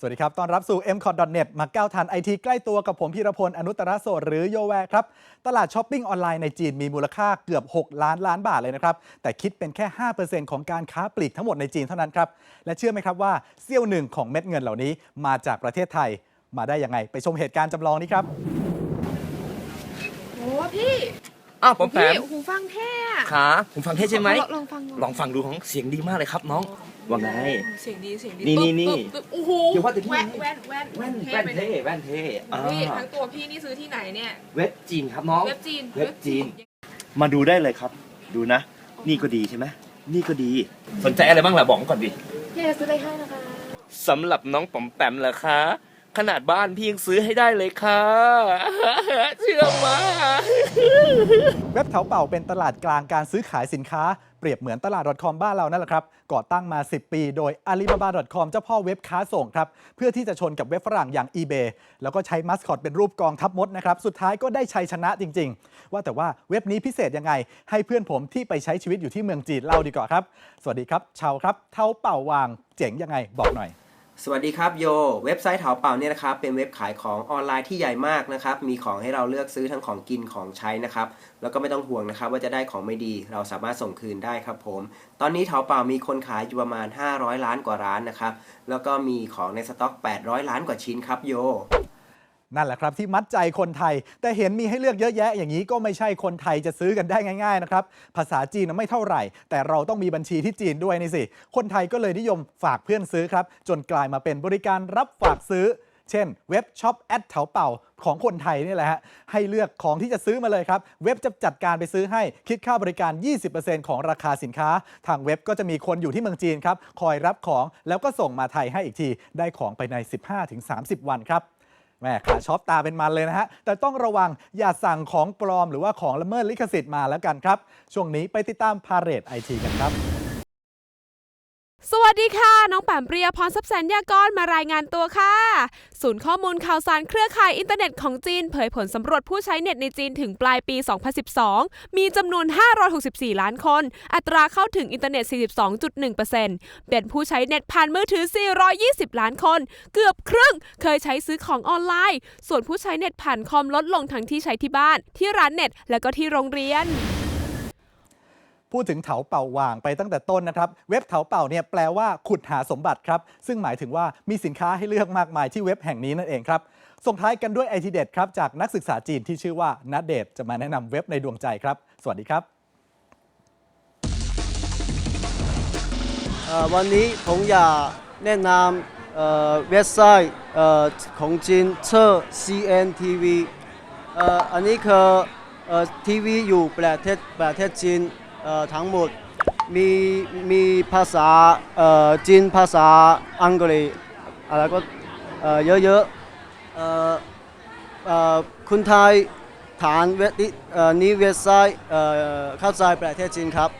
สวัสดีครับ ต้อนรับสู่ m c o t n e t มาก้าวทันไอทีใกล้ตัวกับผมพีรพล อนุตตรโสดหรือโยแวร์ครับ ตลาดช้อปปิ้งออนไลน์ในจีนมีมูลค่าเกือบ 6 ล้านล้านบาทเลยนะครับ แต่คิดเป็นแค่ 5%ของการค้าปลีกทั้งหมดในจีนเท่านั้นครับ และเชื่อไหมครับว่าเสี้ยวหนึ่งของเม็ดเงินเหล่านี้มาจากประเทศไทย มาได้ยังไง ไปชมเหตุการณ์จำลองนี้ครับ โอ้พี่ อ้าวผมแปพี่มหูฟังเท่อะขาผมฟังเทศใช่ไหมลองลองฟังลองฟังดูของเสียงดีมากเลยครับน้องว่าไงโอ้เสียงดีเสียงดีนี่ปึ๊บนี่ปึ๊บปึ๊บโอ้โหเดี๋ยวว่าแต่พี่แว่นแว่นแว่นแว่นเท่แว่นไปเลเท่ยแว่นเท่อ่าพี่ทั้งตัวพี่นี่ซื้อที่ไหนเนี่ยเว็บจีนครับน้องเว็บจีนเว็บจีน มาดูได้เลยครับ ดูนะ นี่ก็ดีใช่ไหมนี่ก็ดี สนใจอะไรบ้างล่ะบอกก่อนดิพี่จะซื้ออะไรให้นะคะสำหรับน้องป๋อมแปมเหรอคะ ขนาดบ้านพี่ยังซื้อให้ได้เลยค่ะ เชื่อมาเว็บเถาเป่าเป็นตลาดกลางการซื้อขายสินค้าเปรียบเหมือนตลาด .com บ้านเรานั่นแหละครับ ก่อตั้งมา 10 ปีโดย Alibaba.com เจ้าพ่อเว็บค้าส่งครับ เพื่อที่จะชนกับเว็บฝรั่งอย่าง eBay แล้วก็ใช้มัสคอตเป็นรูปกองทัพมดนะครับ สุดท้ายก็ได้ชัยชนะจริง ๆ ว่าแต่ว่าเว็บนี้พิเศษยังไง ให้เพื่อนผมที่ไปใช้ชีวิตอยู่ที่เมืองจีนเล่าดีกว่าครับ สวัสดีครับ ชาวครับ เท้าเป่าวาง เจ๋งยังไงบอกหน่อย สวัสดีครับโย เว็บไซต์เถาเป่าเนี่ยนะครับเป็นเว็บขายของออนไลน์ที่ใหญ่มากนะครับ มีของให้เราเลือกซื้อทั้งของกินของใช้นะครับ แล้วก็ไม่ต้องห่วงนะครับ ว่าจะได้ของไม่ดี เราสามารถส่งคืนได้ครับผม ตอนนี้เถาเป่ามีคนขายอยู่ประมาณ 500 ล้านกว่าร้านนะครับ แล้วก็มีของในสต็อก 800 ล้านกว่าชิ้นครับโย นั่นแหละครับที่มัดใจคนไทย แต่เห็นมีให้เลือกเยอะแยะ อย่างนี้ก็ไม่ใช่คนไทยจะซื้อกันได้ง่ายๆนะครับภาษาจีนไม่เท่าไหร่ แต่เราต้องมีบัญชีที่จีนด้วยนี่สิ คนไทยก็เลยนิยมฝากเพื่อนซื้อครับ จนกลายมาเป็นบริการรับฝากซื้อ เช่น เว็บช็อปแอดเถาเป่าของคนไทยนี่แหละฮะให้เลือกของที่จะซื้อมาเลยครับ เว็บจะจัดการไปซื้อให้คิดค่าบริการ 20%ของราคาสินค้า ทางเว็บก็จะมีคนอยู่ที่เมืองจีนครับ คอยรับของแล้วก็ส่งมาไทยให้อีกที ได้ของไปใน 15-30 วันครับ แม่ขาช็อปตาเป็นมันเลยนะฮะ แต่ต้องระวังอย่าสั่งของปลอมหรือว่าของละเมิดลิขสิทธิ์มาแล้วกันครับ ช่วงนี้ไปติดตามพาเรทไอทีกันครับ สวัสดีค่ะ น้องแปมเปรียพรทรัพย์แสนยากรมารายงานตัวค่ะ ศูนย์ข้อมูลข่าวสารเครือข่ายอินเทอร์เน็ตของจีน เผยผลสำรวจผู้ใช้เน็ตในจีนถึงปลายปี 2012 มีจำนวน 564 ล้านคน อัตราเข้าถึงอินเทอร์เน็ต 42.1%เป็นผู้ใช้เน็ตผ่านมือถือ 420 ล้านคน เกือบครึ่งเคยใช้ซื้อของออนไลน์ ส่วนผู้ใช้เน็ตผ่านคอมลดลงทั้งที่ใช้ที่บ้าน ที่ร้านเน็ต และก็ที่โรงเรียน พูดถึงเถาเป่าวางไปตั้งแต่ต้นนะครับ เว็บเถาเป่าเนี่ยแปลว่าขุดหาสมบัติครับ ซึ่งหมายถึงว่ามีสินค้าให้เลือกมากมายที่เว็บแห่งนี้นั่นเองครับ ส่งท้ายกันด้วยไอทีเด็ดครับ จากนักศึกษาจีนที่ชื่อว่านัดเดทจะมาแนะนำเว็บในดวงใจครับ สวัสดีครับ วันนี้ผมอยากแนะนำเว็บไซต์ของจีนเชื่อ CNTV อันนี้คือทีวีอยู่ประเทศประเทศจีน ทั้งหมดมีมีภาษาเออจีนภาษาอังกฤษอะไรก็เออเยอะๆเออเออคนไทยฐานเว็บนี้เอ่อนี้เว็บไซต์เออเข้าใจประเทศจีนครับ